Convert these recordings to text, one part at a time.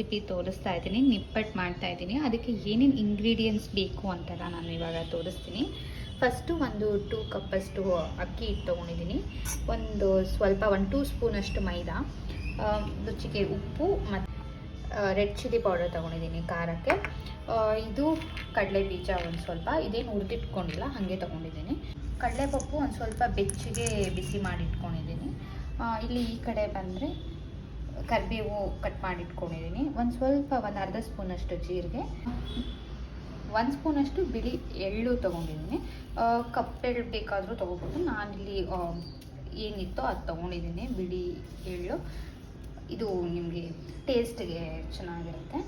Recipe ತೋರಿಸ್ತಾ ಇದ್ದೀನಿ, ನಿಪ್ಪಟ್ಟು ಮಾಡ್ತಾ ಇದ್ದೀನಿ. ಅದಕ್ಕೆ ಏನೇನು ಇಂಗ್ರೀಡಿಯೆಂಟ್ಸ್ ಬೇಕು ಅಂತೆಲ್ಲ ನಾನು ಇವಾಗ ತೋರಿಸ್ತೀನಿ. ಫಸ್ಟು ಒಂದು ಟೂ ಕಪ್ಪಷ್ಟು ಅಕ್ಕಿ ಹಿಟ್ಟು ತೊಗೊಂಡಿದ್ದೀನಿ. ಒಂದು ಸ್ವಲ್ಪ ಒಂದು ಟೂ ಸ್ಪೂನಷ್ಟು ಮೈದಾ ರುಚಿಗೆ ಉಪ್ಪು ಮತ್ತು ರೆಡ್ ಚಿಲ್ಲಿ ಪೌಡರ್ ತೊಗೊಂಡಿದ್ದೀನಿ ಖಾರಕ್ಕೆ. ಇದು ಕಡಲೆ ಬೀಜ ಒಂದು ಸ್ವಲ್ಪ, ಇದೇನು ಹುರಿದಿಟ್ಕೊಂಡಿಲ್ಲ, ಹಾಗೆ ತೊಗೊಂಡಿದ್ದೀನಿ. ಕಡಲೆಪಪ್ಪು ಒಂದು ಸ್ವಲ್ಪ ಬೆಚ್ಚಗೆ ಬಿಸಿ ಮಾಡಿ ಇಟ್ಕೊಂಡಿದ್ದೀನಿ. ಇಲ್ಲಿ ಈ ಕಡೆ ಬಂದರೆ ಕರಿಬೇವು ಕಟ್ ಮಾಡಿ ಇಟ್ಕೊಂಡಿದ್ದೀನಿ ಒಂದು ಸ್ವಲ್ಪ ಒಂದು ಅರ್ಧ ಸ್ಪೂನಷ್ಟು ಜೀರಿಗೆ. ಒಂದು ಸ್ಪೂನಷ್ಟು ಬಿಳಿ ಎಳ್ಳು ತೊಗೊಂಡಿದ್ದೀನಿ ಕಪ್ಪೆಳ್ಳು ಬೇಕಾದರೂ ತೊಗೋಬೋದು. ನಾನಿಲ್ಲಿ ಏನಿತ್ತೋ ಅದು ತೊಗೊಂಡಿದ್ದೀನಿ ಬಿಳಿ ಎಳ್ಳು. ಇದು ನಿಮಗೆ ಟೇಸ್ಟ್ಗೆ ಚೆನ್ನಾಗಿರುತ್ತೆ.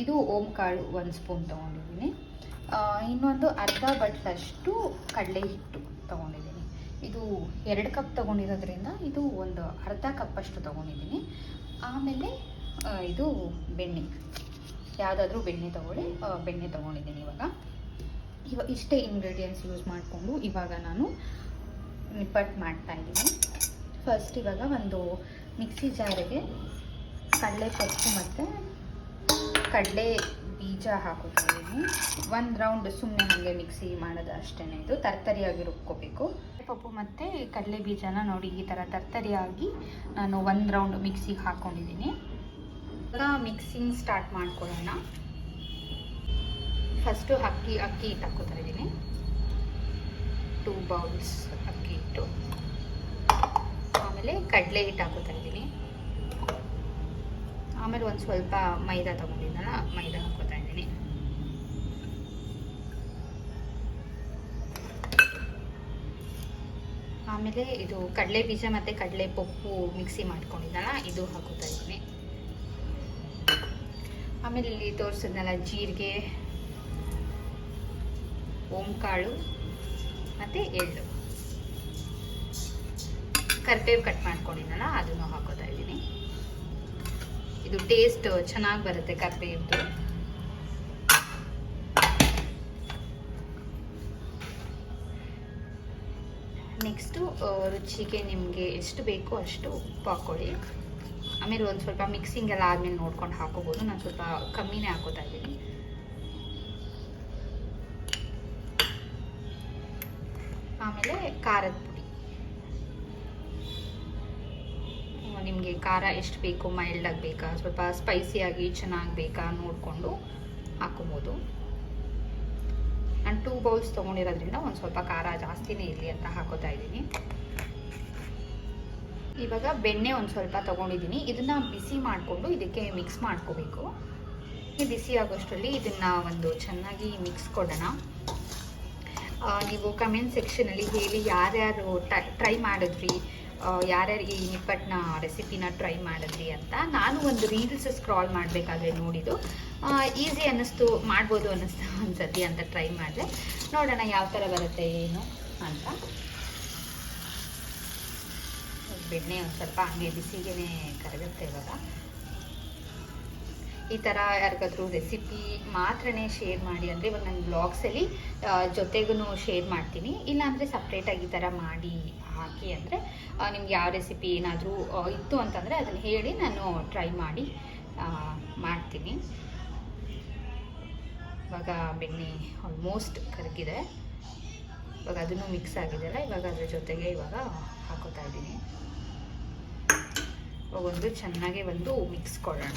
ಇದು ಓಂ ಕಾಳು ಒಂದು ಸ್ಪೂನ್ ತೊಗೊಂಡಿದ್ದೀನಿ ಇನ್ನೊಂದು ಅರ್ಧ ಬಟ್ಲಷ್ಟು ಕಡಲೆ ಹಿಟ್ಟು ತೊಗೊಂಡಿದ್ದೀನಿ ಇದು ಎರಡು ಕಪ್ ತೊಗೊಂಡಿರೋದ್ರಿಂದ ಇದು ಒಂದು ಅರ್ಧ ಕಪ್ಪಷ್ಟು ತೊಗೊಂಡಿದ್ದೀನಿ. ಆಮೇಲೆ ಇದು ಬೆಣ್ಣೆ. ಯಾವುದಾದ್ರೂ ಬೆಣ್ಣೆ ತೊಗೊಳ್ಳಿ. ಬೆಣ್ಣೆ ತೊಗೊಂಡಿದ್ದೀನಿ ಇವಾಗ. ಇವಾಗ ಇಷ್ಟೇ ಇಂಗ್ರೀಡಿಯೆಂಟ್ಸ್ ಯೂಸ್ ಮಾಡಿಕೊಂಡು ಇವಾಗ ನಾನು ನಿಪ್ಪಟ್ಟು ಮಾಡ್ತಾ ಇದ್ದೀನಿ. ಫಸ್ಟ್ ಇವಾಗ ಒಂದು ಮಿಕ್ಸಿ ಜಾರಿಗೆ ಕಡಲೆ ಪಪ್ಪು ಮತ್ತು ಕಡಲೆ ಬೀಜ ಹಾಕೋತಾ ಇದ್ದೀನಿ. ಒಂದು ರೌಂಡ್ ಸುಮ್ಮನೆ ಹಾಗೆ ಮಿಕ್ಸಿ ಮಾಡೋದು ಅಷ್ಟೇ ಇದು. ತರ್ತರಿಯಾಗಿ ರುಬ್ಕೋಬೇಕು. ಪಪ್ಪು ಮತ್ತು ಕಡಲೆ ಬೀಜನ ನೋಡಿ ಈ ಥರ ತರ್ತರಿಯಾಗಿ ನಾನು ಒಂದು ರೌಂಡ್ ಮಿಕ್ಸಿಗೆ ಹಾಕ್ಕೊಂಡಿದ್ದೀನಿ ಈಗ ಮಿಕ್ಸಿಂಗ್ ಸ್ಟಾರ್ಟ್ ಮಾಡ್ಕೊಳ್ಳೋಣ. ಫಸ್ಟು ಅಕ್ಕಿ ಅಕ್ಕಿ ಹಿಟ್ಟು ಇದ್ದೀನಿ. ಟೂ ಬೌಲ್ಸ್ ಅಕ್ಕಿ ಹಿಟ್ಟು. ಆಮೇಲೆ ಕಡಲೆ ಹಿಟ್ಟು ಹಾಕೋತಾ ಇದ್ದೀನಿ. ಆಮೇಲೆ ಒಂದು ಸ್ವಲ್ಪ ಮೈದಾ ತೊಗೊಂಡಿದ್ದಲ್ಲ, ಮೈದಾ ಹಾಕೋತಾ ಆಮೇಲೆ ಇದು ಕಡಲೆ ಬೀಜ ಮತ್ತು ಕಡಲೆ ಪಪ್ಪು ಮಿಕ್ಸಿ ಮಾಡ್ಕೊಂಡಿದ್ದಲ್ಲ, ಇದು ಹಾಕೋತಾ ಇದ್ದೀನಿ. ಆಮೇಲೆ ಇಲ್ಲಿ ತೋರಿಸಿದ್ನಲ್ಲ ಜೀರಿಗೆ, ಓಂಕಾಳು ಮತ್ತು ಎಳ್ಳು. ಕರ್ಬೇವು ಕಟ್ ಮಾಡ್ಕೊಂಡಿದ್ದಲ್ಲ, ಅದನ್ನು ಹಾಕೋತಾ ಇದ್ದೀನಿ. ಇದು ಟೇಸ್ಟ್ ಚೆನ್ನಾಗಿ ಬರುತ್ತೆ ಕರಿಬೇವ್ದು. ನೆಕ್ಸ್ಟು ರುಚಿಗೆ ನಿಮಗೆ ಎಷ್ಟು ಬೇಕೋ ಅಷ್ಟು ಉಪ್ಪು ಹಾಕ್ಕೊಳ್ಳಿ ಆಮೇಲೆ ಒಂದು ಸ್ವಲ್ಪ ಮಿಕ್ಸಿಂಗ್ ಎಲ್ಲ ಆದಮೇಲೆ ನೋಡ್ಕೊಂಡು ಹಾಕೋಬೋದು. ನಾನು ಸ್ವಲ್ಪ ಕಮ್ಮಿನೇ ಹಾಕೋತಾ ಇದ್ದೀನಿ. ಆಮೇಲೆ ಖಾರದ ಪುಡಿ. ನಿಮಗೆ ಖಾರ ಎಷ್ಟು ಬೇಕು ಮೈಲ್ಡಾಗಿ ಬೇಕಾ? ಸ್ವಲ್ಪ ಸ್ಪೈಸಿಯಾಗಿ ಚೆನ್ನಾಗಿ ಬೇಕಾ ನೋಡಿಕೊಂಡು ಹಾಕೋಬೋದು. ನಾನು ಟೂ ಬೌಲ್ಸ್ ತೊಗೊಂಡಿರೋದ್ರಿಂದ ಒಂದು ಸ್ವಲ್ಪ ಖಾರ ಜಾಸ್ತಿನೇ ಇರಲಿ ಅಂತ ಹಾಕೋತಾ ಇದ್ದೀನಿ. ಇವಾಗ ಬೆಣ್ಣೆ ಒಂದು ಸ್ವಲ್ಪ ತೊಗೊಂಡಿದ್ದೀನಿ. ಇದನ್ನು ಬಿಸಿ ಮಾಡಿಕೊಂಡು ಇದಕ್ಕೆ ಮಿಕ್ಸ್ ಮಾಡ್ಕೋಬೇಕು. ಬಿಸಿ ಆಗೋಷ್ಟರಲ್ಲಿ ಇದನ್ನು ಒಂದು ಚೆನ್ನಾಗಿ ಮಿಕ್ಸ್ ಕೊಡೋಣ. ನೀವು ಕಮೆಂಟ್ ಸೆಕ್ಷನಲ್ಲಿ ಹೇಳಿ ಯಾರ್ಯಾರು ಟ್ರೈ ಮಾಡಿದ್ರಿ? ಯಾರ್ಯಾರು ಈ ನಿಪ್ಪಟ್ಟಿನ ರೆಸಿಪಿನ ಟ್ರೈ ಮಾಡಿದ್ರಿ ಅಂತ ನಾನು ಒಂದು ರೀಲ್ಸ್ ಸ್ಕ್ರಾಲ್ ಮಾಡಬೇಕಾದ್ರೆ ನೋಡಿದ್ದು. ಈಸಿ ಅನ್ನಿಸ್ತು, ಮಾಡ್ಬೋದು ಅನ್ನಿಸ್ತು ಒಂದ್ಸತಿ ಅಂತ ಟ್ರೈ ಮಾಡಿದೆ. ನೋಡೋಣ ಯಾವ ಥರ ಬರುತ್ತೆ ಏನು ಅಂತ. ಬೆಣ್ಣೆ ಒಂದು ಸ್ವಲ್ಪ ಹಂಗೆ ಬಿಸಿಗೆ ಕರಗುತ್ತೆ ಇವಾಗ. ಈ ಥರ ಯಾರಿಗಾದ್ರೂ ರೆಸಿಪಿ ಮಾತ್ರನೇ ಶೇರ್ ಮಾಡಿ ಅಂದರೆ ಇವಾಗ ನನ್ನ ಬ್ಲಾಗ್ಸಲ್ಲಿ ಜೊತೆಗೂ ಶೇರ್ ಮಾಡ್ತೀನಿ. ಇಲ್ಲಾಂದರೆ ಸಪ್ರೇಟಾಗಿ ಈ ಥರ ಮಾಡಿ ಹಾಕಿ ಅಂದರೆ ನಿಮ್ಗೆ ಯಾವ ರೆಸಿಪಿ ಏನಾದರೂ ಇತ್ತು ಅಂತಂದರೆ ಅದನ್ನು ಹೇಳಿ ನಾನು ಟ್ರೈ ಮಾಡಿ ಮಾಡ್ತೀನಿ. ಇವಾಗ ಬೆಣ್ಣೆ ಆಲ್ಮೋಸ್ಟ್ ಕರಗಿದೆ. ಇವಾಗ ಅದನ್ನು ಮಿಕ್ಸ್ ಆಗಿದೆಯಲ್ಲ, ಇವಾಗ ಅದ್ರ ಜೊತೆಗೆ ಇವಾಗ ಹಾಕೋತಾ ಇದ್ದೀನಿ. ಇವಾಗ ಒಂದು ಚೆನ್ನಾಗಿ ಒಂದು ಮಿಕ್ಸ್ ಕೊಡೋಣ.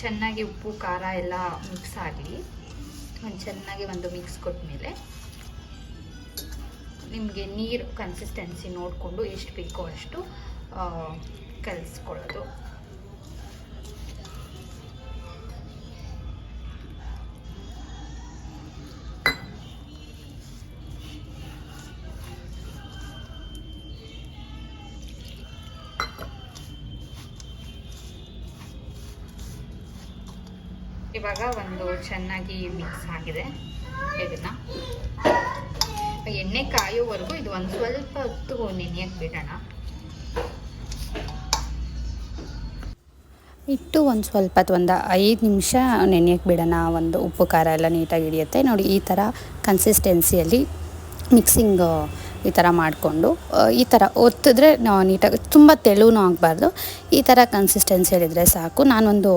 ಚೆನ್ನಾಗಿ ಉಪ್ಪು, ಖಾರ ಎಲ್ಲ ಮಿಕ್ಸ್ ಆಗಲಿ ಒಂದು ಚೆನ್ನಾಗಿ ಒಂದು ಮಿಕ್ಸ್ ಕೊಟ್ಟಮೇಲೆ ನಿಮಗೆ ನೀರು ಕನ್ಸಿಸ್ಟೆನ್ಸಿ ನೋಡಿಕೊಂಡು ಎಷ್ಟು ಬೇಕೋ ಅಷ್ಟು ಕಲಿಸ್ಕೊಳ್ಳೋದು. ಇವಾಗ ಒಂದು ಚೆನ್ನಾಗಿ ಮಿಕ್ಸ್ ಆಗಿದೆ. ಇದನ್ನ. ಎಣ್ಣೆ ಕಾಯೋವರೆಗೂ ಇದು ಒಂದು ಸ್ವಲ್ಪ ಹೊತ್ತು ನೆನೆಯಕ್ಕೆ ಬಿಡೋಣ. ಇಟ್ಟು ಒಂದು ಸ್ವಲ್ಪ ಒಂದು ಐದು ನಿಮಿಷ ನೆನೆಯಕ್ಕೆ ಬಿಡೋಣ. ಒಂದು ಉಪ್ಪು, ಖಾರ ಎಲ್ಲ ನೀಟಾಗಿ ಹಿಡಿಯುತ್ತೆ. ನೋಡಿ, ಈ ಥರ ಕನ್ಸಿಸ್ಟೆನ್ಸಿಯಲ್ಲಿ ಮಿಕ್ಸಿಂಗ್ ಈ ಥರ ಮಾಡಿಕೊಂಡು ಈ ಥರ ಒತ್ತಿದ್ರೆ ನೀಟಾಗಿ ತುಂಬ ತೆಳುವೂ ಆಗಬಾರ್ದು. ಈ ಥರ ಕನ್ಸಿಸ್ಟೆನ್ಸಿ ಹೇಳಿದರೆ ಸಾಕು. ನಾನೊಂದು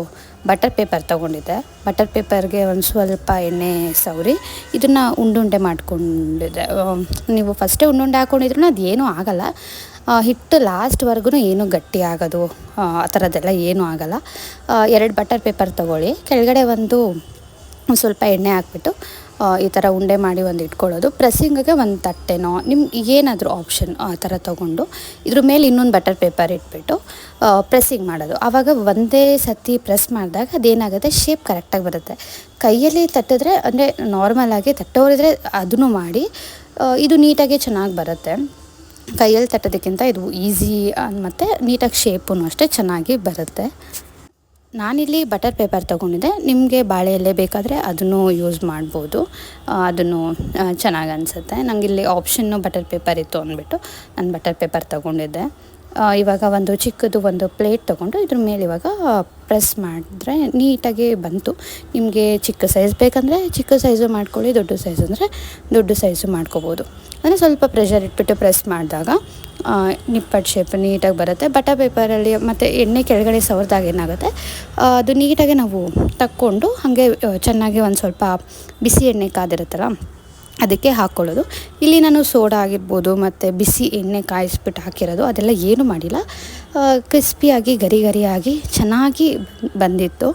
ಬಟರ್ ಪೇಪರ್ ತೊಗೊಂಡಿದ್ದೆ. ಬಟರ್ ಪೇಪರ್ಗೆ ಒಂದು ಸ್ವಲ್ಪ ಎಣ್ಣೆ ಸವರಿ, ಇದನ್ನು ಉಂಡುಂಡೆ ಮಾಡಿಕೊಂಡಿದ್ದೆ ನೀವು ಫಸ್ಟೇ ಉಂಡುಂಡೆ ಹಾಕ್ಕೊಂಡಿದ್ರು ಅದು ಏನೂ ಆಗಲ್ಲ ಹಿಟ್ಟು ಲಾಸ್ಟ್ವರೆಗೂ ಏನು ಗಟ್ಟಿ ಆಗೋದು, ಆ ಥರದ್ದೆಲ್ಲ ಏನೂ ಆಗಲ್ಲ. ಎರಡು ಬಟರ್ ಪೇಪರ್ ತೊಗೊಳ್ಳಿ. ಕೆಳಗಡೆ ಒಂದ್ ಸ್ವಲ್ಪ ಎಣ್ಣೆ ಹಾಕ್ಬಿಟ್ಟು ಈ ಥರ ಉಂಡೆ ಮಾಡಿ ಒಂದು ಇಟ್ಕೊಳ್ಳೋದು. ಪ್ರೆಸ್ಸಿಂಗಿಗೆ ಒಂದು ತಟ್ಟೆನೋ ನಿಮ್ಗೆ ಏನಾದರೂ ಆಪ್ಷನ್ ಆ ಥರ ತೊಗೊಂಡು, ಇದ್ರ ಮೇಲೆ ಇನ್ನೊಂದು ಬಟರ್ ಪೇಪರ್ ಇಟ್ಬಿಟ್ಟು ಪ್ರೆಸ್ಸಿಂಗ್ ಮಾಡೋದು. ಆವಾಗ ಒಂದೇ ಸತಿ ಪ್ರೆಸ್ ಮಾಡಿದಾಗ ಅದೇನಾಗುತ್ತೆ ಶೇಪ್ ಕರೆಕ್ಟಾಗಿ ಬರುತ್ತೆ. ಕೈಯಲ್ಲಿ ತಟ್ಟಿದ್ರೆ, ಅಂದರೆ ನಾರ್ಮಲಾಗಿ ತಟ್ಟೋರಿದ್ರೆ ಅದನ್ನು ಮಾಡಿ ಇದು ನೀಟಾಗಿ ಚೆನ್ನಾಗಿ ಬರುತ್ತೆ. ಕೈಯಲ್ಲಿ ತಟ್ಟೋದಕ್ಕಿಂತ ಇದು ಈಸಿ ಮತ್ತು ನೀಟಾಗಿ ಶೇಪೂ ಅಷ್ಟೇ ಚೆನ್ನಾಗಿ ಬರುತ್ತೆ. ನಾನಿಲ್ಲಿ ಬಟರ್ ಪೇಪರ್ ತೊಗೊಂಡಿದ್ದೆ. ನಿಮಗೆ ಬಾಳೆ ಎಲೆ ಬೇಕಾದರೆ ಅದನ್ನು ಯೂಸ್ ಮಾಡ್ಬೋದು. ಅದನ್ನು ಚೆನ್ನಾಗಿ ಅನಿಸುತ್ತೆ. ನನಗಿಲ್ಲಿ ಆಪ್ಷನ್ನು ಬಟರ್ ಪೇಪರ್ ಇತ್ತು ಅಂದ್ಬಿಟ್ಟು ನಾನು ಬಟರ್ ಪೇಪರ್ ತೊಗೊಂಡಿದ್ದೆ. ಇವಾಗ ಒಂದು ಚಿಕ್ಕದು ಒಂದು ಪ್ಲೇಟ್ ತೊಗೊಂಡು ಇದ್ರ ಮೇಲೆ ಇವಾಗ ಪ್ರೆಸ್ ಮಾಡಿದ್ರೆ ನೀಟಾಗಿ ಬಂತು. ನಿಮಗೆ ಚಿಕ್ಕ ಸೈಜ್ ಬೇಕಂದರೆ ಚಿಕ್ಕ ಸೈಜು ಮಾಡ್ಕೊಳ್ಳಿ, ದೊಡ್ಡ ಸೈಜ್ ಅಂದರೆ ದೊಡ್ಡ ಸೈಜು ಮಾಡ್ಕೋಬೋದು. ಅಂದರೆ ಸ್ವಲ್ಪ ಪ್ರೆಷರ್ ಇಟ್ಬಿಟ್ಟು ಪ್ರೆಸ್ ಮಾಡಿದಾಗ ನಿಪ್ಪಟ್ಟು ಶೇಪ್ ನೀಟಾಗಿ ಬರುತ್ತೆ. ಬಟರ್ ಪೇಪರಲ್ಲಿ ಮತ್ತು ಎಣ್ಣೆ ಕೆಳಗಡೆ ಸವರ್ದಾಗ ಏನಾಗುತ್ತೆ ಅದು ನೀಟಾಗಿ ನಾವು ತಕ್ಕೊಂಡು ಹಾಗೆ ಚೆನ್ನಾಗಿ ಒಂದು ಸ್ವಲ್ಪ ಬಿಸಿ ಎಣ್ಣೆ ಕಾದಿರುತ್ತಲ್ಲ ಅದಕ್ಕೆ ಹಾಕ್ಕೊಳ್ಳೋದು. ಇಲ್ಲಿ ನಾನು ಸೋಡಾ ಆಗಿರ್ಬೋದು ಮತ್ತು ಬಿಸಿ ಎಣ್ಣೆ ಕಾಯಿಸ್ಬಿಟ್ಟು ಹಾಕಿರೋದು, ಅದೆಲ್ಲ ಏನೂ ಮಾಡಿಲ್ಲ. ಕ್ರಿಸ್ಪಿಯಾಗಿ ಗರಿ ಗರಿಯಾಗಿ ಚೆನ್ನಾಗಿ ಬಂದಿತ್ತು.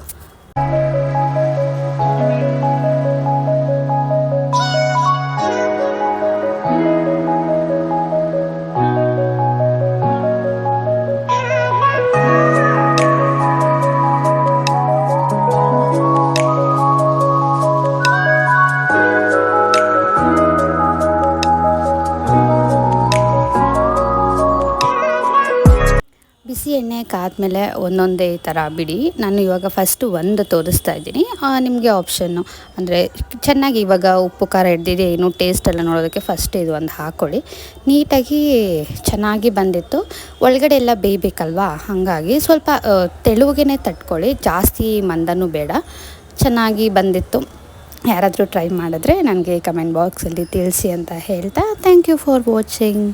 ಕಾದ್ಮೇಲೆ ಒಂದೊಂದೇ ಥರ ಬಿಡಿ. ನಾನು ಇವಾಗ ಫಸ್ಟು ಒಂದು ತೋರಿಸ್ತಾ ಇದ್ದೀನಿ. ನಿಮಗೆ ಆಪ್ಷನ್ನು ಅಂದರೆ ಚೆನ್ನಾಗಿ ಇವಾಗ ಉಪ್ಪು, ಖಾರ ಹಿಡ್ದಿದೆ ಏನು? ಟೇಸ್ಟ್ ಎಲ್ಲ ನೋಡೋದಕ್ಕೆ ಫಸ್ಟ್ ಇದು ಒಂದು ಹಾಕ್ಕೊಳ್ಳಿ ನೀಟಾಗಿ ಚೆನ್ನಾಗಿ ಬಂದಿತ್ತು. ಒಳಗಡೆ ಎಲ್ಲ ಬೇಯಬೇಕಲ್ವಾ? ಹಾಗಾಗಿ ಸ್ವಲ್ಪ ತೆಳುವಾಗೇ ತಟ್ಕೊಳ್ಳಿ. ಜಾಸ್ತಿ ಮಂದನೂ ಬೇಡ. ಚೆನ್ನಾಗಿ ಬಂದಿತ್ತು. ಯಾರಾದರೂ ಟ್ರೈ ಮಾಡಿದ್ರೆ ನನಗೆ ಕಮೆಂಟ್ ಬಾಕ್ಸಲ್ಲಿ ತಿಳಿಸಿ ಅಂತ ಹೇಳ್ತಾ ಥ್ಯಾಂಕ್ ಯು ಫಾರ್ ವಾಚಿಂಗ್